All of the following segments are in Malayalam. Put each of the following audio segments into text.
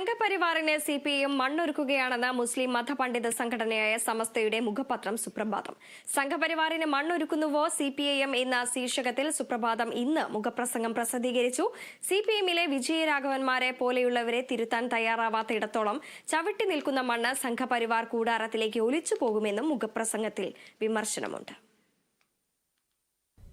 സംഘപരിവാറിന് സി പി ഐ എം മണ്ണൊരുക്കുകയാണെന്ന് മുസ്ലിം മതപണ്ഡിത സംഘടനയായ സമസ്തയുടെ മുഖപത്രം സുപ്രഭാതം. സംഘപരിവാറിന് മണ്ണൊരുക്കുന്നുവോ സി പി ഐ എം എന്ന ശീർഷകത്തിൽ സുപ്രഭാതം ഇന്ന് മുഖപ്രസംഗം പ്രസിദ്ധീകരിച്ചു. സി പി എമ്മിലെ വിജയരാഘവന്മാരെ പോലെയുള്ളവരെ തിരുത്താൻ തയ്യാറാവാത്ത ഇടത്തോളം ചവിട്ടി നിൽക്കുന്ന മണ്ണ് സംഘപരിവാർ കൂടാരത്തിലേക്ക് ഒലിച്ചു പോകുമെന്നും മുഖപ്രസംഗത്തിൽ വിമർശനമുണ്ട്.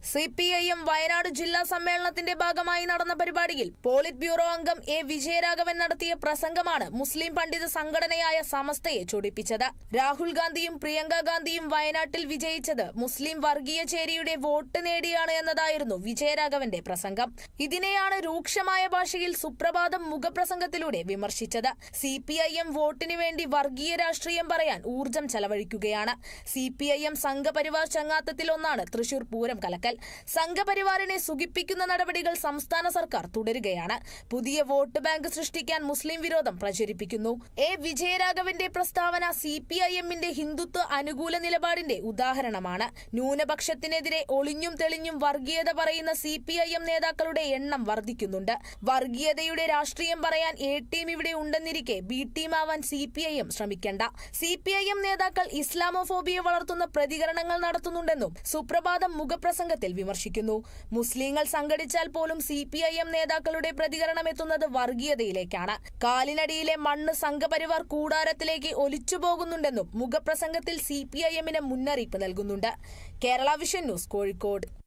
C P I M Wayanad ജില്ലാ സമ്മേളനത്തിന്റെ ഭാഗമായി നടന്ന പരിപാടിയിൽ പോളിറ്റ് ബ്യൂറോ അംഗം എ വിജയരാഘവൻ നടത്തിയ പ്രസംഗമാണ് മുസ്ലിം പണ്ഡിത സംഘടനയായ സമസ്തയെ ചൊടിപ്പിച്ചത്. രാഹുൽ ഗാന്ധിയും പ്രിയങ്ക ഗാന്ധിയും വയനാട്ടിൽ വിജയിച്ചത് മുസ്ലിം വർഗീയ ചേരിയുടെ വോട്ട് നേടിയാണ് എന്നതായിരുന്നു വിജയരാഘവന്റെ പ്രസംഗം. ഇതിനെയാണ് രൂക്ഷമായ ഭാഷയിൽ സുപ്രഭാതം മുഖപ്രസംഗത്തിലൂടെ വിമർശിച്ചത്. സി പി ഐ എം വോട്ടിനു വേണ്ടി വർഗീയ രാഷ്ട്രീയം പറയാൻ ഊർജം ചെലവഴിക്കുകയാണ്. C P I M Sangh Parivar ചങ്ങാത്തത്തിലൊന്നാണ് Thrissur Pooram കലക്കൽ. സംഘപരിവാറിനെ സുഖിപ്പിക്കുന്ന നടപടികൾ സംസ്ഥാന സർക്കാർ തുടരുകയാണ്. പുതിയ വോട്ട് ബാങ്ക് സൃഷ്ടിക്കാൻ മുസ്ലിം വിരോധം പ്രചരിപ്പിക്കുന്നു. എ വിജയരാഘവന്റെ പ്രസ്താവന സി പി ഐ എമ്മിന്റെ ഹിന്ദുത്വ അനുകൂല നിലപാടിന്റെ ഉദാഹരണമാണ്. ന്യൂനപക്ഷത്തിനെതിരെ ഒളിഞ്ഞും തെളിഞ്ഞും വർഗീയത പറയുന്ന സി പി ഐ എം നേതാക്കളുടെ എണ്ണം വർദ്ധിക്കുന്നുണ്ട്. വർഗീയതയുടെ രാഷ്ട്രീയം പറയാൻ എ ടീം ഇവിടെ ഉണ്ടെന്നിരിക്കെ ബി ടീം ആവാൻ സി പി ഐ എം ശ്രമിക്കേണ്ട. സി പി ഐ എം നേതാക്കൾ ഇസ്ലാമോഫോബിയെ വളർത്തുന്ന പ്രതികരണങ്ങൾ നടത്തുന്നുണ്ടെന്നും സുപ്രഭാതം മുഖപ്രസംഗത്തിൽ വിമർശിക്കുന്നു. മുസ്ലിങ്ങൾ സംഘടിച്ചാൽ പോലും സി പി ഐ എം നേതാക്കളുടെ പ്രതികരണം എത്തുന്നത് വർഗീയതയിലേക്കാണ്. കാലിനടിയിലെ മണ്ണ് സംഘപരിവാർ കൂടാരത്തിലേക്ക് ഒലിച്ചു പോകുന്നുണ്ടെന്നും മുഖപ്രസംഗത്തിൽ സി പി ഐ എമ്മിന് മുന്നറിയിപ്പ് നൽകുന്നുണ്ട്. Kerala vision news Kozhikode.